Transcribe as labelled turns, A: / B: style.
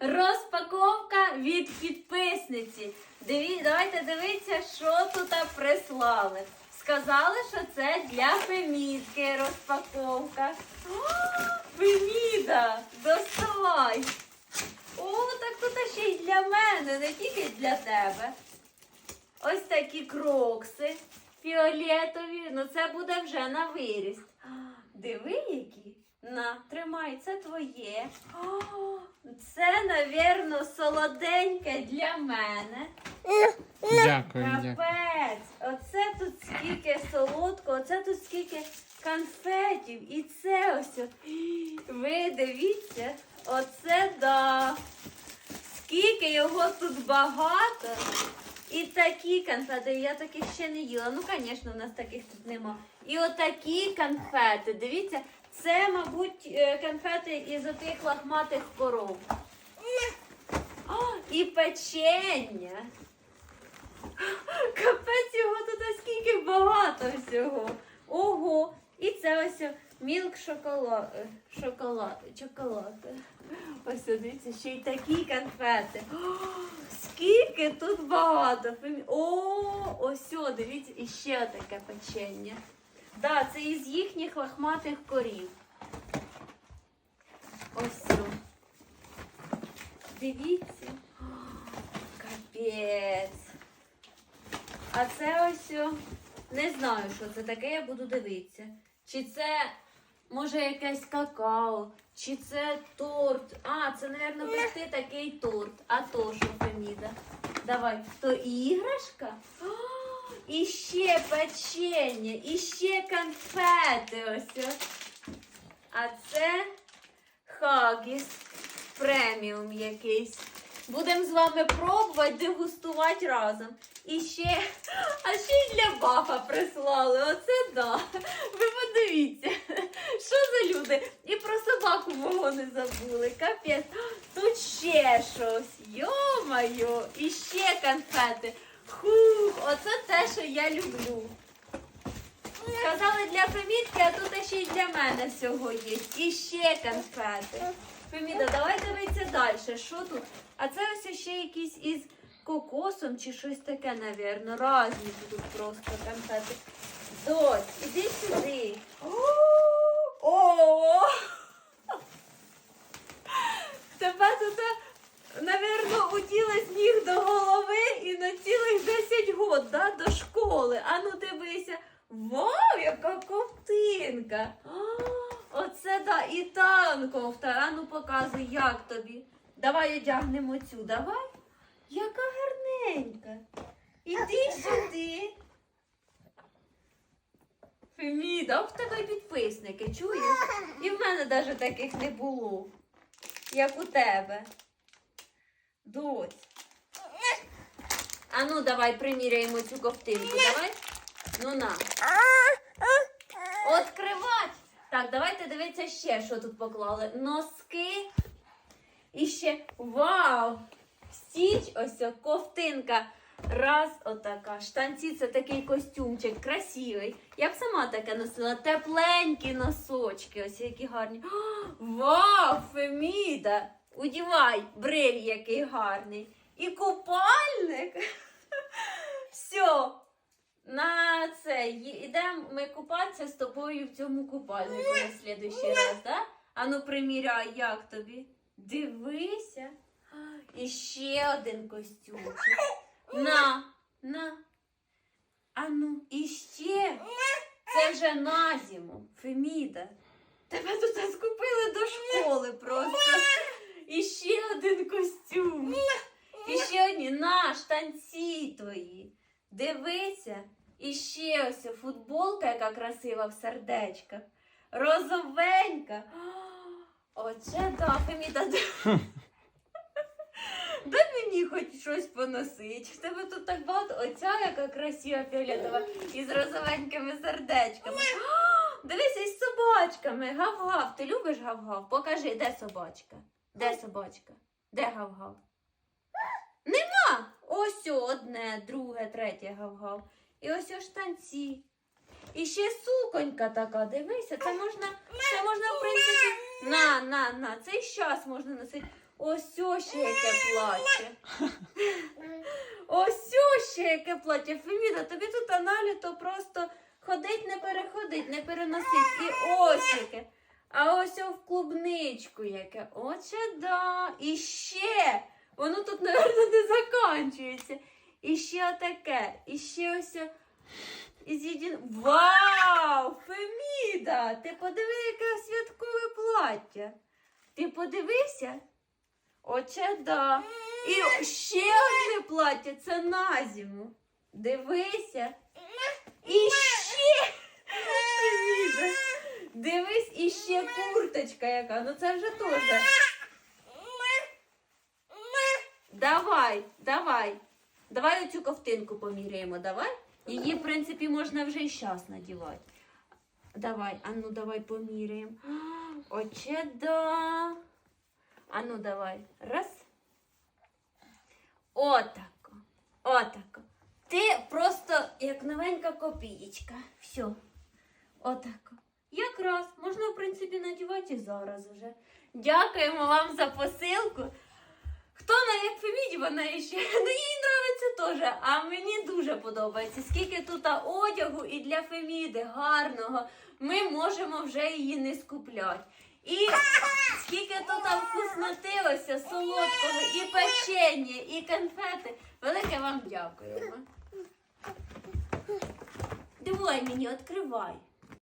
A: Розпаковка від підписниці. Диві, давайте дивіться, що тут прислали. Сказали, що це для Фемідки розпаковка. О, Феміда, доставай. О, так тут ще й для мене, не тільки для тебе. Ось такі крокси фіолетові. Ну це буде вже на виріст. На, тримай, це твоє. О, це, навірно, солоденьке для мене.
B: Дякую, дякую.
A: Капець! Оце тут скільки солодкого, оце тут скільки конфетів. І це ось. Ви дивіться, оце да. Скільки його тут багато. І такі конфети, я таких ще не їла. Ну, звісно, у нас таких тут нема. І отакі конфети. Дивіться, це, мабуть, е, конфети із отих лахматих коров. О, і печення. Капець його тут скільки багато всього. Ого! І це ось мілк шоколад. Шоколад. Шоколад. Ось дивіться, ще й такі конфети. О, скільки тут багато. О, ось, дивіться, і ще таке печення. Да, це із їхніх лохматих корів. Ось. о. Дивіться. Капець. А це ось не знаю, що це таке, я буду дивитися. Чи це може якесь какао, чи це торт. А, це, мабуть, пекти такий торт. А то що, Феміда? Давай, то іграшка? О, і ще печення, і ще конфети ось. А це хагіс преміум якийсь. Будемо з вами пробувати дегустувати разом. І ще, а ще й для бафа прислали. Оце да. Ви подивіться, що за люди. І про собаку мого не забули. Капець. Тут ще щось. Йо-моє, і ще конфети. Хух, оце те, що я люблю. Сказали для Фемідки, а тут ще й для мене всього є. І ще конфети. Феміда, давай дивитися далі. Що тут? А це ось ще якісь із кокосом чи щось таке, навірно. Разні тут просто конфети. Дось, іди сюди. О! О! Тебе тут, навірно, уділа сніг до голови і на цілих 10 да, до школи. Ану дивися. Вау, яка ковтинка! Оце да, і танковта. Ану показуй, як тобі. Давай одягнемо цю, давай. Яка гарненька. Іди сюди. Феміда, в тебе підписники, чуєш? І в мене навіть таких не було, як у тебе. Доць. А ну давай приміряємо цю ковтинку, давай. Ну на. Откривать. Так, давайте дивитися ще, що тут поклали. Носки. І ще вау! Стіч, ось о, ковтинка. Раз, отака. Штанці це такий костюмчик, красивий. Я б сама таке носила. Тепленькі носочки, ось які гарні. О, вау, Феміда! Удівай, бриль який гарний. І купальник. Все. На це йдемо ми купатися з тобою в цьому купальнику на слідуючий раз, да? Ану, приміряй, як тобі? Дивися. І ще один костюмчик. На, на. Ану, і ще. Це вже на зиму, Феміда. Тебе тут скупили до школи просто. І ще один костюм. І ще одні на штанці твої. Дивися. І ще ось футболка, яка красива в сердечках. Розовенька. Оце да, Феміда. Дай мені хоч щось поносить. В тебе тут так багато. Оця яка красива фіолетова із розовенькими сердечками. А, Дивися із собачками. Гав-гав. Ти любиш гав-гав? Покажи, де собачка? Де собачка? Де гав-гав? Нема! Ось одне, друге, третє гав-гав. І ось ось штанці. І ще суконька така, дивися, це можна, це можна, в принципі, на, на, на, це і щас можна носити. Ось о ще яке плаття. Ось о ще яке плаття. Феміда, тобі тут аналіто просто ходить, не переходить, не переносить. І ось яке. А ось в клубничку яке. Отже, да. І ще. Воно тут, мабуть, не закінчується. І ще отаке. І ще ось. о- Із єдин... Вау! Феміда! Ти подиви, яке святкове плаття. Ти подивився? Отже, да. І ще одне плаття це на зиму. Дивися. І ще. Феміда. Дивись, і ще курточка яка. Ну це вже теж. Давай, давай. Давай оцю ковтинку поміряємо, давай. Її, в принципі, можна вже і зараз надівати. Давай, а ну давай поміряємо. Оче да. А ну давай. Раз. Отако. Отако. Ти просто як новенька копієчка. Все. Отако. Якраз можна, в принципі, надівати і зараз уже. Дякуємо вам за посилку. Хто на як Феміді, вона ще ну їй нравиться теж. А мені дуже подобається. Скільки тут одягу і для Феміди гарного, ми можемо вже її не скупляти. І скільки тут вкусноти ось солодкого, і печення, і конфети. Велике вам дякуємо. Давай мені, відкривай.